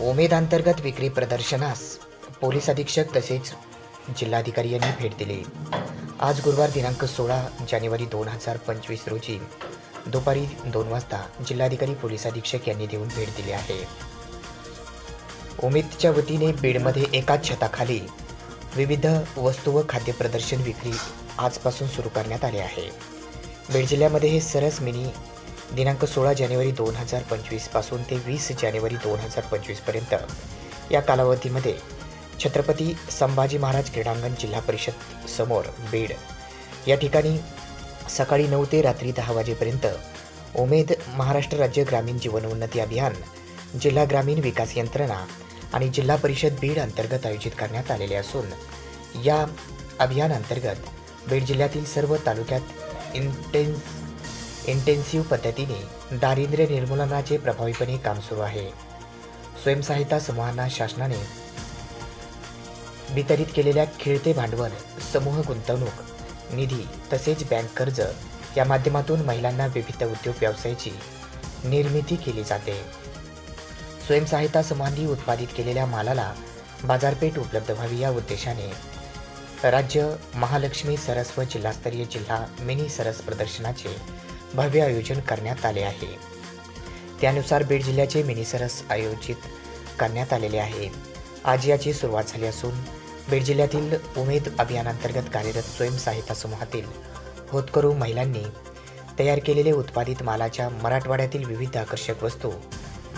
उमेद अंतर्गत विक्री प्रदर्शनास पोलीस अधीक्षक तसेच जिल्हाधिकारी यांनी भेट दिली. आज गुरुवार दिनांक सोळा जानेवारी दोन हजार पंचवीस रोजी दुपारी दोन वाजता जिल्हाधिकारी पोलीस अधीक्षक यांनी देऊन भेट दिली आहे. उमेदच्या वतीने बीडमध्ये एकाच छताखाली विविध वस्तू व खाद्य प्रदर्शन विक्री आजपासून सुरू करण्यात आले आहे. बीड जिल्ह्यामध्ये हे सरस मिनी दिनांक सोळा जानेवारी दोन हजार पंचवीसपासून ते वीस जानेवारी दोन हजार पंचवीसपर्यंत या कालावधीमध्ये छत्रपती संभाजी महाराज क्रीडांगण जिल्हा परिषद समोर बीड. या ठिकाणी सकाळी नऊ ते रात्री दहा वाजेपर्यंत उमेद महाराष्ट्र राज्य ग्रामीण जीवनोन्नती अभियान जिल्हा ग्रामीण विकास यंत्रणा आणि जिल्हा परिषद बीड अंतर्गत आयोजित करण्यात आलेले असून या अभियानांतर्गत बीड जिल्ह्यातील सर्व तालुक्यात इंटेन्स इंटेन्सिव्ह पद्धतीने दारिद्र्य निर्मूलनाचे प्रभावीपणे काम सुरू आहे. स्वयंसहायता समूहांना शासनाने वितरित केलेल्या खेळते भांडवल समूह गुंतवणूक निधी तसेच बँक कर्ज या माध्यमातून महिलांना विविध उद्योग व्यवसायाची निर्मिती केली जाते. स्वयंसहायता समूहांनी उत्पादित केलेल्या मालाला बाजारपेठ उपलब्ध व्हावी या उद्देशाने राज्य महालक्ष्मी सरस व जिल्हास्तरीय जिल्हा मिनी सरस प्रदर्शनाचे भव्य आयोजन करण्यात आले आहे. त्यानुसार बीड जिल्ह्याचे मिनीसरस आयोजित करण्यात आलेले आहे. आज याची सुरुवात झाली असून बीड जिल्ह्यातील उमेद अभियानांतर्गत कार्यरत स्वयंसहायता समूहातील होतकरू महिलांनी तयार केलेले उत्पादित मालाच्या मराठवाड्यातील विविध आकर्षक वस्तू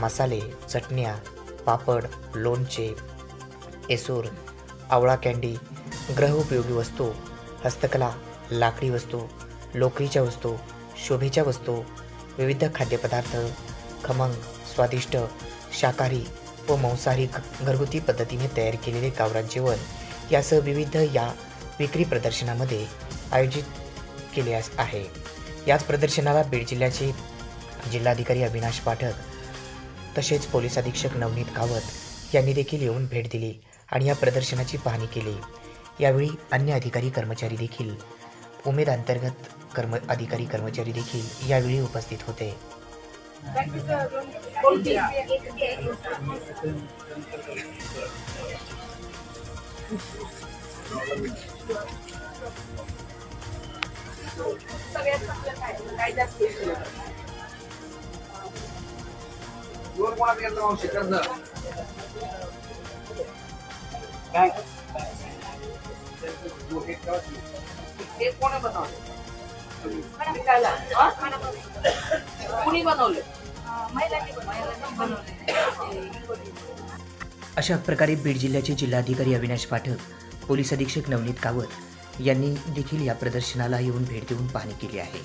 मसाले चटण्या पापड लोणचे एसूर आवळा कँडी ग्रहउपयोगी वस्तू हस्तकला लाकडी वस्तू लोकरीच्या वस्तू शोभेच्या वस्तू विविध खाद्यपदार्थ खमंग स्वादिष्ट शाकाहारी व मांसाहारी घरगुती पद्धतीने तयार केलेले गावरान जेवण यासह विविध या विक्री प्रदर्शनामध्ये आयोजित केले आहे. याच प्रदर्शनाला बीड जिल्ह्याचे जिल्हाधिकारी अविनाश पाठक तसेच पोलीस अधीक्षक नवनीत कावत यांनी देखील येऊन भेट दिली आणि या प्रदर्शनाची पाहणी केली. यावेळी अन्य अधिकारी कर्मचारी देखील उमेद अंतर्गत कर्म अधिकारी कर्मचारी देखील यावेळी उपस्थित होते सगळ्यात चांगलं काय काय जास्त दोन कोणात घेतलं मावशी कर्ज हे कोणी बनवलं विकायला हा? कुणी बनवले अशा प्रकारे बीड जिल्ह्याचे जिल्हाधिकारी अविनाश पाठक पोलीस अधीक्षक नवनीत कावत यांनी देखील या प्रदर्शनाला येऊन भेट देऊन पाहणी केली आहे.